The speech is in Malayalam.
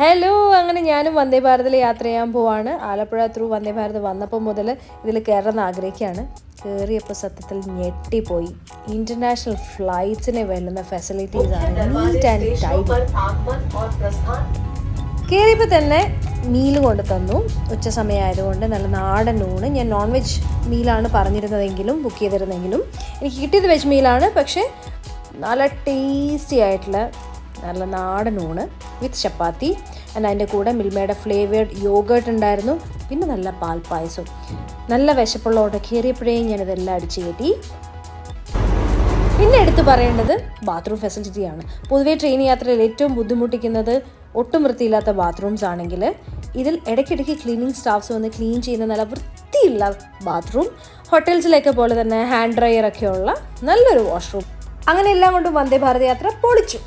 ഹലോ അങ്ങനെ ഞാനും വന്ദേ ഭാരതിൽ യാത്ര ചെയ്യാൻ പോവാണ്. ആലപ്പുഴ ത്രൂ വന്ദേ ഭാരത് വന്നപ്പോൾ മുതൽ ഇതിൽ കയറണമെന്ന് ആഗ്രഹിക്കുകയാണ്. കയറിയപ്പോൾ സത്യത്തിൽ ഞെട്ടിപ്പോയി. ഇന്റർനാഷണൽ ഫ്ലൈറ്റ്സിന് വേണ്ടുന്ന ഫെസിലിറ്റീസ് ആണ് നീറ്റ് ആൻഡ് ടൈറ്റ് കയറിയപ്പോൾ തന്നെ മീൽ കൊണ്ട് തന്നു. ഉച്ച സമയമായതുകൊണ്ട് നല്ല നാടൻ ഊണ്. ഞാൻ നോൺ വെജ് മീലാണ് പറഞ്ഞിരുന്നതെങ്കിലും ബുക്ക് ചെയ്തിരുന്നെങ്കിലും. എനിക്ക് കിട്ടിയത് വെജ് മീലാണ് പക്ഷേ നല്ല ടേസ്റ്റി ആയിട്ടുള്ള നല്ല നാടൻ ഊണ്. വിത്ത് ചപ്പാത്തി. ആൻഡ് അതിന്റെ കൂടെ മിൽമയുടെ ഫ്ലേവേർഡ് യോഗേർട്ട് ഉണ്ടായിരുന്നു. പിന്നെ നല്ല പാൽപ്പായസം. നല്ല വിശപ്പുള്ളതോടെ കയറിയപ്പോഴേ ഞാനിതെല്ലാം അടിച്ചു കയറ്റി പിന്നെ എടുത്തു പറയേണ്ടത് ബാത്റൂം ഫെസിലിറ്റിയാണ് പൊതുവേ ട്രെയിൻ യാത്രയിൽ ഏറ്റവും ബുദ്ധിമുട്ടിക്കുന്നത് ഒട്ടും വൃത്തിയില്ലാത്ത ബാത്റൂംസ് ആണെങ്കിൽ ഇതിൽ ഇടയ്ക്കിടയ്ക്ക് ക്ലീനിങ് സ്റ്റാഫ്സ് വന്ന് ക്ലീൻ ചെയ്യുന്ന നല്ല വൃത്തിയുള്ള ബാത്റൂം ഹോട്ടൽസിലൊക്കെ പോലെ തന്നെ ഹാൻഡ് ഡ്രയർ ഒക്കെ ഉള്ള നല്ലൊരു വാഷ്റൂം അങ്ങനെ എല്ലാം കൊണ്ടും വന്ദേ ഭാരത് യാത്ര പൊളിച്ചു.